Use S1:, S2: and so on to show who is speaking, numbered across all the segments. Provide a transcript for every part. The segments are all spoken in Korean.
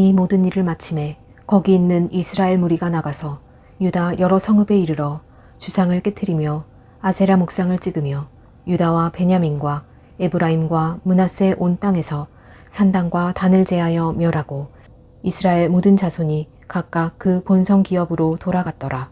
S1: 이 모든 일을 마침에 거기 있는 이스라엘 무리가 나가서 유다 여러 성읍에 이르러 주상을 깨뜨리며 아세라 목상을 찍으며 유다와 베냐민과 에브라임과 문하세 온 땅에서 산당과 단을 제하여 멸하고 이스라엘 모든 자손이 각각 그 본성 기업으로 돌아갔더라.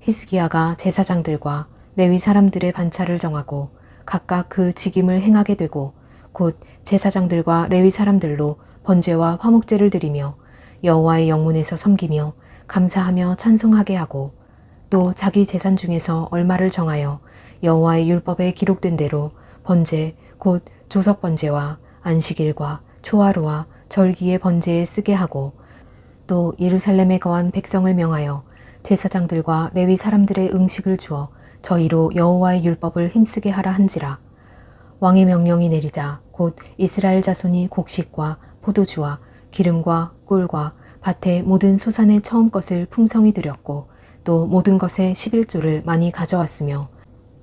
S1: 히스기야가 제사장들과 레위 사람들의 반차를 정하고 각각 그 직임을 행하게 되고 곧 제사장들과 레위 사람들로 번제와 화목제를 드리며 여호와의 영문에서 섬기며 감사하며 찬송하게 하고 또 자기 재산 중에서 얼마를 정하여 여호와의 율법에 기록된 대로 번제 곧 조석 번제와 안식일과 초하루와 절기의 번제에 쓰게 하고 또 예루살렘에 거한 백성을 명하여 제사장들과 레위 사람들의 응식을 주어 저희로 여호와의 율법을 힘쓰게 하라 한지라. 왕의 명령이 내리자 곧 이스라엘 자손이 곡식과 포도주와 기름과 꿀과 밭의 모든 소산의 처음 것을 풍성히 드렸고 또 모든 것의 11조를 많이 가져왔으며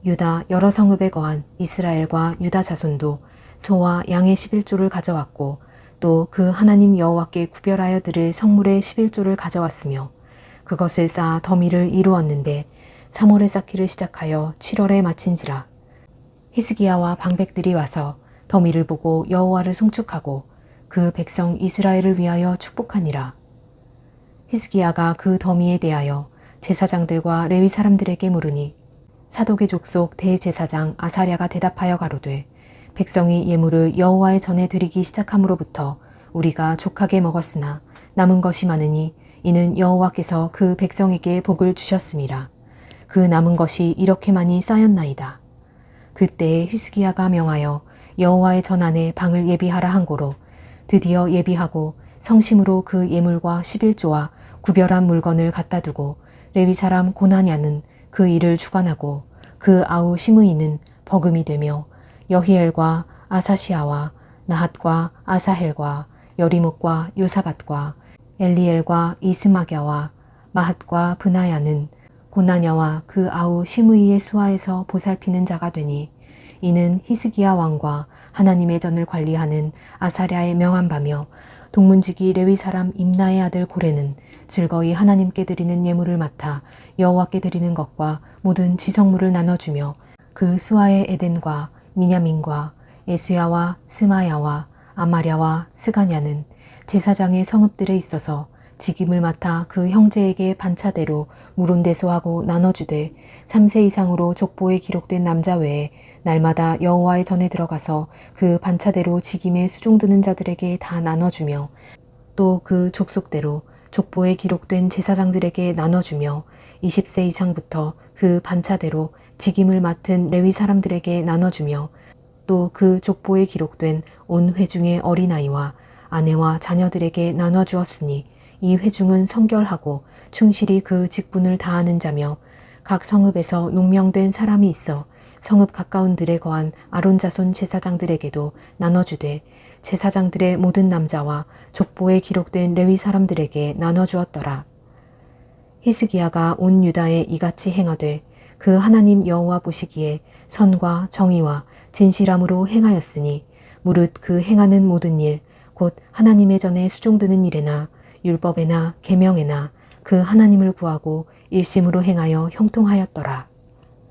S1: 유다 여러 성읍에 거한 이스라엘과 유다 자손도 소와 양의 11조를 가져왔고 또 그 하나님 여호와께 구별하여 드릴 성물의 11조를 가져왔으며 그것을 쌓아 더미를 이루었는데 3월에 쌓기를 시작하여 7월에 마친지라. 히스기야와 방백들이 와서 더미를 보고 여호와를 송축하고 그 백성 이스라엘을 위하여 축복하니라. 히스기야가 그 더미에 대하여 제사장들과 레위 사람들에게 물으니 사독의 족속 대제사장 아사랴가 대답하여 가로되 백성이 예물을 여호와의 전에 드리기 시작함으로부터 우리가 족하게 먹었으나 남은 것이 많으니 이는 여호와께서 그 백성에게 복을 주셨음이라. 그 남은 것이 이렇게 많이 쌓였나이다. 그때에 히스기야가 명하여 여호와의 전 안에 방을 예비하라 한 고로 드디어 예비하고 성심으로 그 예물과 11조와 구별한 물건을 갖다 두고 레위 사람 고나냐는 그 일을 주관하고 그 아우 시므이는 버금이 되며 여히엘과 아사시아와 나핫과 아사헬과 여리목과 요사밭과 엘리엘과 이스마갸와 마핫과 브나야는 고나냐와 그 아우 시므이의 수하에서 보살피는 자가 되니 이는 히스기야 왕과 하나님의 전을 관리하는 아사랴의 명한 바며 동문지기 레위 사람 임나의 아들 고레는 즐거이 하나님께 드리는 예물을 맡아 여호와께 드리는 것과 모든 지성물을 나눠주며 그 수아의 에덴과 미냐민과 에수야와 스마야와 아마랴와 스가냐는 제사장의 성읍들에 있어서 직임을 맡아 그 형제에게 반차대로 물온대소하고 나눠주되 3세 이상으로 족보에 기록된 남자 외에 날마다 여호와의 전에 들어가서 그 반차대로 직임에 수종드는 자들에게 다 나눠주며 또 그 족속대로 족보에 기록된 제사장들에게 나눠주며 20세 이상부터 그 반차대로 직임을 맡은 레위 사람들에게 나눠주며 또 그 족보에 기록된 온 회중의 어린아이와 아내와 자녀들에게 나눠주었으니 이 회중은 성결하고 충실히 그 직분을 다하는 자며 각 성읍에서 농명된 사람이 있어 성읍 가까운 들에 거한 아론 자손 제사장들에게도 나눠주되 제사장들의 모든 남자와 족보에 기록된 레위 사람들에게 나눠주었더라. 히스기야가 온 유다에 이같이 행하되 그 하나님 여호와 보시기에 선과 정의와 진실함으로 행하였으니 무릇 그 행하는 모든 일 곧 하나님의 전에 수종드는 일에나 율법에나 계명에나 그 하나님을 구하고 일심으로 행하여 형통하였더라.